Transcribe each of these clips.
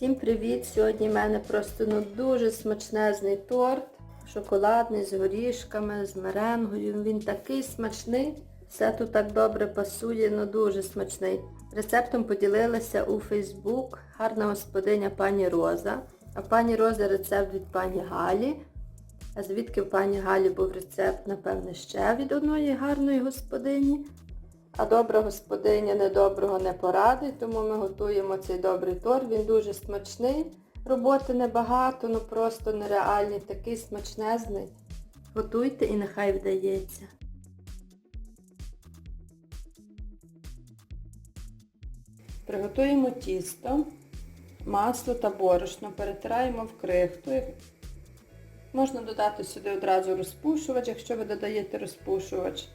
Всім привіт! Сьогодні в мене просто ну, дуже смачнезний торт. Шоколадний з горішками, з меренгою. Він такий смачний. Все тут так добре пасує, ну дуже смачний. Рецептом поділилася у Фейсбук гарна господиня пані Роза. А пані Рози рецепт від пані Галі. А звідки в пані Галі був рецепт, напевне, ще від одної гарної господині. А добра господиня недоброго не порадить, тому ми готуємо цей добрий торт. Він дуже смачний. Роботи небагато, ну просто нереальний, такий смачнезний. Готуйте і нехай вдається. Приготуємо тісто, масло та борошно, перетираємо в крихту. Можна додати сюди одразу розпушувач, якщо ви додаєте розпушувач.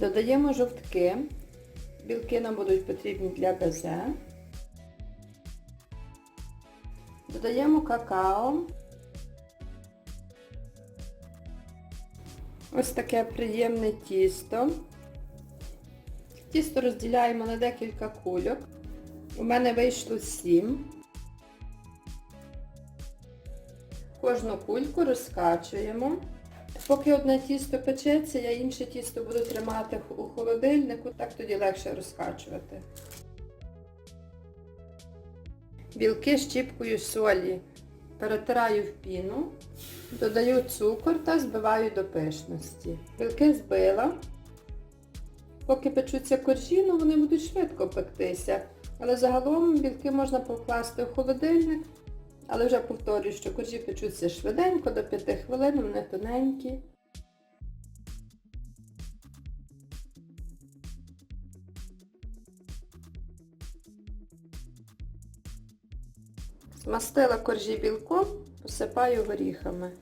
Додаємо жовтки. Білки нам будуть потрібні для безе. Додаємо какао. Ось таке приємне тісто. Тісто розділяємо на декілька кульок. У мене вийшло 7. Кожну кульку розкачуємо. Поки одне тісто печеться, я інше тісто буду тримати у холодильнику, так тоді легше розкачувати. Білки щіпкою солі перетираю в піну, додаю цукор та збиваю до пишності. Білки збила. Поки печуться коржі, ну вони будуть швидко пектися. Але загалом білки можна покласти в холодильник. Але вже повторюю, що коржі печуться швиденько, до 5 хвилин, вони тоненькі. Змастила коржі білком, посипаю горіхами.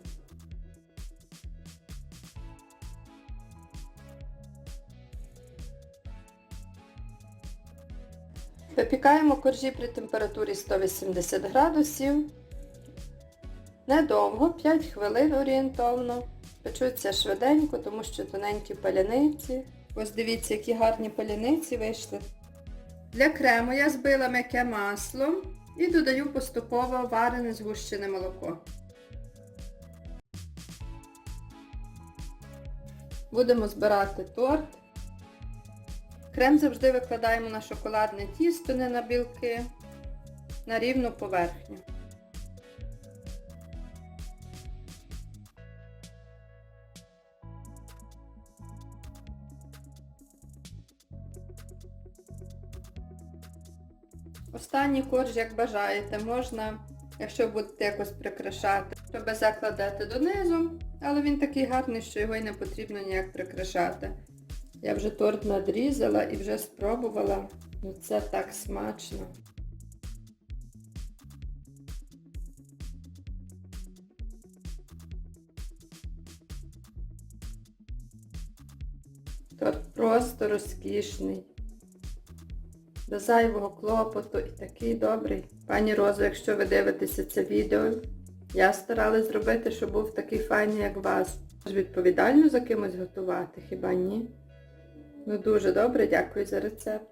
Випікаємо коржі при температурі 180 градусів. Недовго, 5 хвилин орієнтовно. Печуться швиденько, тому що тоненькі паляниці. Ось дивіться, які гарні паляниці вийшли. Для крему я збила м'яке масло і додаю поступово варене згущене молоко. Будемо збирати торт. Крем завжди викладаємо на шоколадне тісто, не на білки, на рівну поверхню. Останній корж, як бажаєте, можна, якщо будете якось прикрашати, то безе кладете донизу, але він такий гарний, що його й не потрібно ніяк прикрашати. Я вже торт надрізала і вже спробувала. Ну це так смачно. Торт просто розкішний. Без зайвого клопоту і такий добрий. Пані Розо, якщо ви дивитеся це відео, я старалась зробити, щоб був такий файний, як вас. Відповідально за кимось готувати, хіба ні? Ну дуже добре, дякую за рецепт.